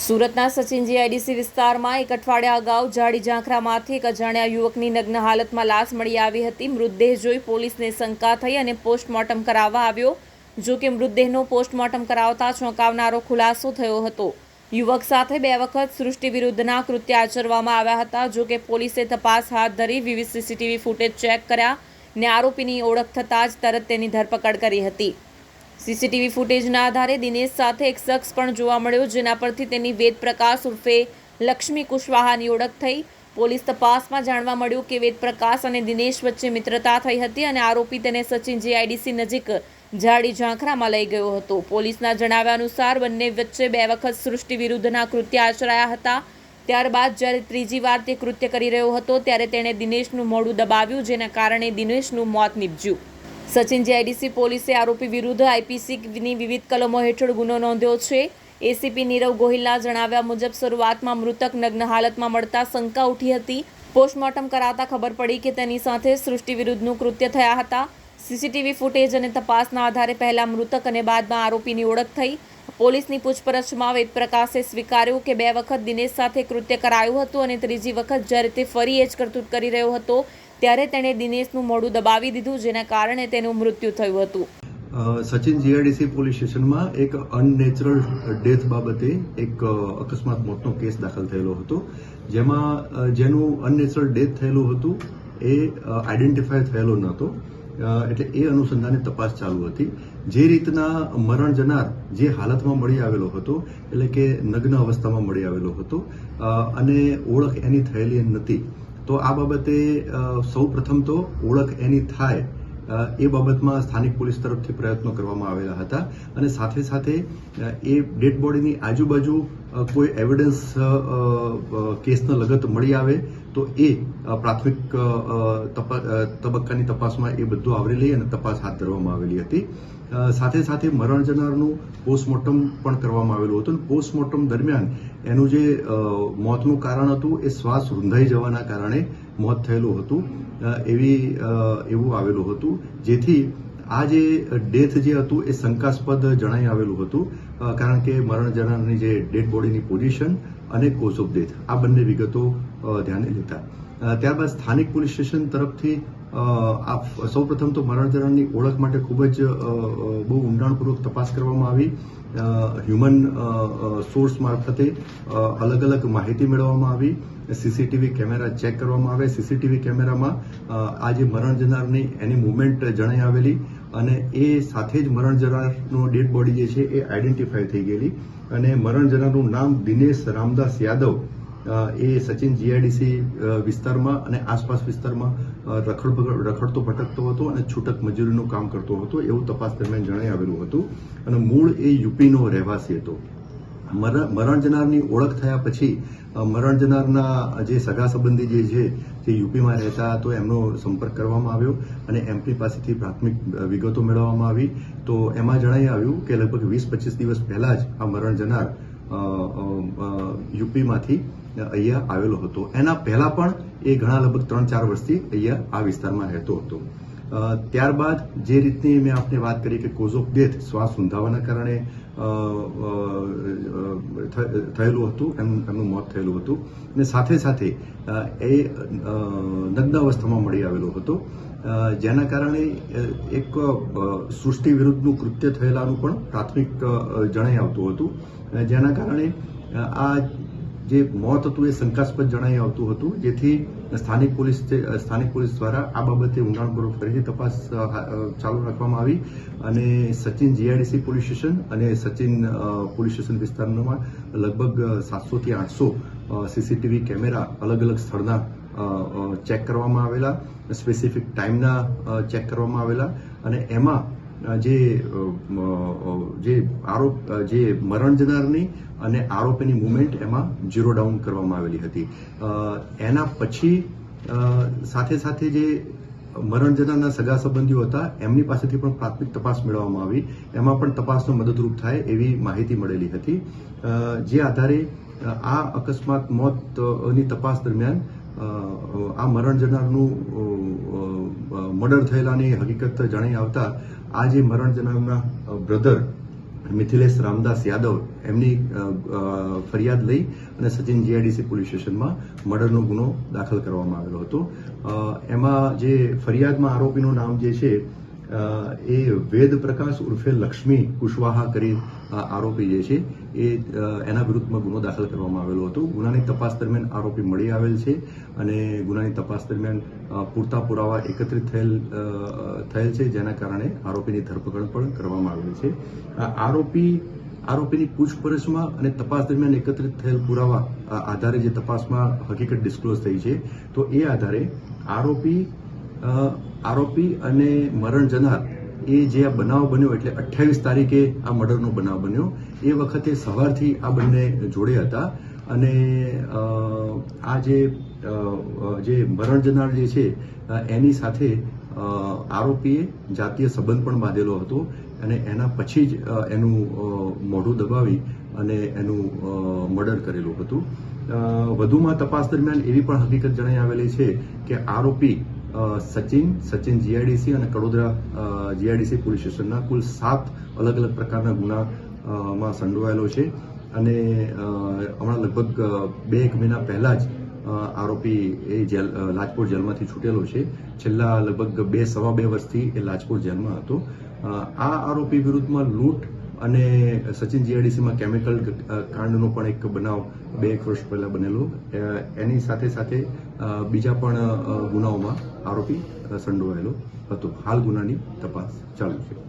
સુરતના સચિનજી આઈડીસી વિસ્તારમાં એક અઠવાડિયા અગાઉ જાડી ઝાંખરામાંથી એક અજાણ્યા યુવકની નગ્ન હાલતમાં લાશ મળી આવી હતી. મૃતદેહ જોઈ પોલીસને શંકા થઈ અને પોસ્ટમોર્ટમ કરાવવા આવ્યો. જો કે મૃતદેહનો પોસ્ટમોર્ટમ કરાવતા ચોંકાવનારો ખુલાસો થયો હતો. યુવક સાથે બે વખત સૃષ્ટિ વિરુદ્ધના કૃત્ય આચરવામાં આવ્યા હતા. જો કે પોલીસે તપાસ હાથ ધરી વિવિધ સીસીટીવી ફૂટેજ ચેક કર્યા ને આરોપીની ઓળખ થતાં જ તરત તેની ધરપકડ કરી હતી. સીસીટીવી ફૂટેજના આધારે દિનેશ સાથે એક શખ્સ પણ જોવા મળ્યો, જેના પરથી તેની વેદ પ્રકાશ ઉર્ફે લક્ષ્મી કુશવાહાની ઓળખ થઈ. પોલીસ તપાસમાં જાણવા મળ્યું કે વેદ પ્રકાશ અને દિનેશ વચ્ચે મિત્રતા થઈ હતી અને આરોપી તેને સચિન જીઆઈડીસી નજીક ઝાડી ઝાંખરામાં લઈ ગયો હતો. પોલીસના જણાવ્યા અનુસાર બંને વચ્ચે બે વખત સૃષ્ટિ વિરુદ્ધના કૃત્ય આચરાયા હતા. ત્યારબાદ જ્યારે ત્રીજી વાર તે કૃત્ય કરી રહ્યો હતો, ત્યારે તેણે દિનેશનું મોડું દબાવ્યું, જેના કારણે દિનેશનું મોત નીપજ્યું. સચિન જીઆઈડીસી પોલીસે આરોપી વિરુદ્ધ આઈપીસીની વિવિધ કલમો હેઠળ ગુનો નોંધ્યો છે. એસીપી નીરવ ગોહિલના જણાવ્યા મુજબ, શરૂઆતમાં મૃતક નગ્ન હાલતમાં મળતા શંકા ઉઠી હતી. પોસ્ટમોર્ટમ કરાતા ખબર પડી કે તેની સાથે સૃષ્ટિ વિરુદ્ધનું કૃત્ય થયા હતા. સીસીટીવી ફૂટેજ અને તપાસના આધારે પહેલા મૃતક અને બાદમાં આરોપીની ઓળખ થઈ. પોલીસની પૂછપરછમાં વેદપ્રકાશે સ્વીકાર્યું કે બે વખત દિનેશ સાથે કૃત્ય કરાયું હતું અને ત્રીજી વખત જ્યારે તે ફરી એ જ કરતૂત કરી રહ્યો હતો ત્યારે તેણે દિનેશનું મોડું દબાવી દીધું, જેના કારણે તેનું મૃત્યુ થયું હતું. સચિન જીઆરડીસી પોલીસ સ્ટેશનમાં એક અનનેચરલ ડેથ બાબતે એક અકસ્માત મોતનો કેસ દાખલ થયેલો હતો. જેમાં જેનું અનનેચરલ ડેથ થયેલું હતું, એ આઈડેન્ટિફાય થયેલો નહોતો. એટલે એ અનુસંધાને તપાસ ચાલુ હતી. જે રીતના મરણ જનાર જે હાલતમાં મળી આવેલો હતો, એટલે કે નગ્ન અવસ્થામાં મળી આવેલો હતો અને ઓળખ એની થયેલી નથી તો આ બાબતે સૌ પ્રથમ તો ઓળખ એની થાય એ બાબતમાં સ્થાનિક પોલીસ તરફથી પ્રયત્નો કરવામાં આવેલા હતા અને સાથે સાથે એ ડેડ બોડીની આજુબાજુ કોઈ એવિડન્સ કેસના લગત મળી આવે તો એ પ્રાથમિક તબક્કાની તપાસમાં એ બધું આવરી લઈ અને તપાસ હાથ ધરવામાં આવેલી હતી. સાથે સાથે મરણ જનારનું પોસ્ટમોર્ટમ પણ કરવામાં આવેલું હતું. પોસ્ટમોર્ટમ દરમિયાન એનું જે મોતનું કારણ હતું એ શ્વાસ રૂંધાઈ જવાના કારણે મોત થયેલું હતું. એવી એવું આવેલું હતું. જેથી આ જે ડેથ જે હતું એ શંકાસ્પદ જણાઈ આવેલું હતું. કારણ કે મરણ જનારની જે ડેડ બોડીની પોઝિશન અને કોઝ ઓફ ડેથ આ બંને વિગતો ધ્યાને લેતા. ત્યારબાદ સ્થાનિક પોલીસ સ્ટેશન તરફથી આ સૌપ્રથમ તો મરણ ઓળખ માટે ખૂબ જ બહુ ઊંડાણપૂર્વક તપાસ કરવામાં આવી. હ્યુમન સોર્સ મારફતે અલગ અલગ માહિતી મેળવવામાં આવી. સીસીટીવી કેમેરા ચેક કરવામાં આવે. સીસીટીવી કેમેરામાં આ જે મરણ જનારની એની મુવમેન્ટ જણાઈ આવેલી અને એ સાથે જ મરણ જનારનો ડેડ બોડી જે છે એ આઈડેન્ટિફાઈ થઈ ગયેલી. અને મરણ જનારનું નામ દિનેશ રામદાસ યાદવ એ સચિન જીઆઈડીસી વિસ્તારમાં અને આસપાસ વિસ્તારમાં રખડ રખડતો ભટકતો હતો અને છૂટક મજૂરીનું કામ કરતો હતો એવું તપાસ દરમિયાન જણાઈ આવેલું હતું. અને મૂળ એ યુપીનો રહેવાસી હતો. મરણ જનારની ઓળખ થયા પછી મરણ જનારના જે સગા સંબંધી જે છે, જે યુપીમાં રહેતા તો એમનો સંપર્ક કરવામાં આવ્યો અને એમપી પાસેથી પ્રાથમિક વિગતો મેળવવામાં આવી. તો એમાં જણાઈ આવ્યું કે લગભગ વીસ પચીસ દિવસ પહેલાં જ આ મરણ જનાર યુપીમાંથી અહીંયા આવેલો હતો. એના પહેલા પણ એ ઘણા લગભગ ત્રણ ચાર વર્ષથી અહીંયા આ વિસ્તારમાં રહેતો હતો. ત્યારબાદ જે રીતની મેં આપને વાત કરી કે કોઝ ઓફ ડેથ શ્વાસ ઊંધાવાના કારણે થયેલું હતું, એમ, એમનું મોત થયેલું હતું. અને સાથે સાથે એ નગ્ન અવસ્થામાં મળી આવેલો હતો. જેના કારણે એક સૃષ્ટિ વિરુદ્ધનું કૃત્ય થયેલાનું પણ પ્રાથમિક જણાઈ આવતું હતું. જેના કારણે આ જે મોત હતું એ શંકાસ્પદ જણાઈ આવતું હતું. જેથી સ્થાનિક પોલીસ સ્થાનિક પોલીસ દ્વારા આ બાબતે ઊંડાણપૂર્વક ફરીથી તપાસ ચાલુ રાખવામાં આવી અને સચિન જીઆઈડીસી પોલીસ સ્ટેશન અને સચિન પોલીસ સ્ટેશન વિસ્તારમાં લગભગ સાતસોથી આઠસો સીસીટીવી કેમેરા અલગ અલગ સ્થળના ચેક કરવામાં આવેલા, સ્પેસિફિક ટાઈમના ચેક કરવામાં આવેલા અને એમાં જે જે આરોપ જે મરણ જનારની અને આરોપીની મુવમેન્ટ એમાં ઝીરો ડાઉન કરવામાં આવેલી હતી. એના પછી સાથે સાથે જે મરણ જનારના સગા સંબંધીઓ હતા, એમની પાસેથી પણ પ્રાથમિક તપાસ મેળવવામાં આવી. એમાં પણ તપાસનો મદદરૂપ થાય એવી માહિતી મળેલી હતી. જે આધારે આ અકસ્માત મોતની તપાસ દરમિયાન આ મરણ જનારનું મર્ડર થયેલાની હકીકત જાણી આવતા આ જે મરણ જનારના બ્રધર મિથિલેશ રામદાસ યાદવ એમની ફરિયાદ લઈ અને સચિન જીઆઈડીસી પોલીસ સ્ટેશનમાં મર્ડરનો ગુનો દાખલ કરવામાં આવેલો હતો. એમાં જે ફરિયાદમાં આરોપીનું નામ જે છે એ વેદ પ્રકાશ ઉર્ફે લક્ષ્મી કુશવાહા કરી આરોપી જે છે, એ એના વિરુદ્ધમાં ગુનો દાખલ કરવામાં આવેલો હતો. ગુનાની તપાસ દરમિયાન આરોપી મળી આવેલ છે અને ગુનાની તપાસ દરમિયાન પૂરતા પુરાવા એકત્રિત થયેલ થયેલ છે, જેના કારણે આરોપીની ધરપકડ પણ કરવામાં આવેલ છે. આરોપી, આરોપીની પૂછપરછમાં અને તપાસ દરમિયાન એકત્રિત થયેલ પુરાવા આધારે જે તપાસમાં હકીકત ડિસ્ક્લોઝ થઈ છે, તો એ આધારે આરોપી આરોપી અને મરણ જનાર એ જે આ બનાવ બન્યો એટલે અઠ્યાવીસ તારીખે આ મર્ડરનો બનાવ બન્યો. એ વખતે સવારથી આ બંને જોડે હતા અને આ જે જે મરણ જનાર જે છે એની સાથે આરોપીએ જાતીય સંબંધ પણ બાંધેલો હતો અને એના પછી જ એનું મોઢું દબાવી અને એનું મર્ડર કરેલું હતું. વધુમાં તપાસ દરમિયાન એવી પણ હકીકત જણાઈ આવેલી છે કે આરોપી સચિન સચિન જીઆઈડીસી અને કડોદરા જીઆઈડીસી પોલીસ સ્ટેશનના કુલ સાત અલગ અલગ પ્રકારના ગુના અ, માં સંડોવાયેલો છે. અને હમણાં લગભગ બે એક મહિના પહેલા જ આરોપી એ જેલ લાજપોર જેલમાંથી છૂટેલો છે. છેલ્લા લગભગ બે સવા બે વર્ષથી એ લાજપોર જેલમાં હતો. આ આરોપી વિરુદ્ધમાં લૂંટ અને સચિન જીઆઈડીસીમાં કેમિકલ કાંડનો પણ એક બનાવ બે એક વર્ષ પહેલા બનેલો. એની સાથે સાથે બીજા પણ ગુનાઓમાં આરોપી સંડોવાયેલો હતો. હાલ ગુનાની તપાસ ચાલુ છે.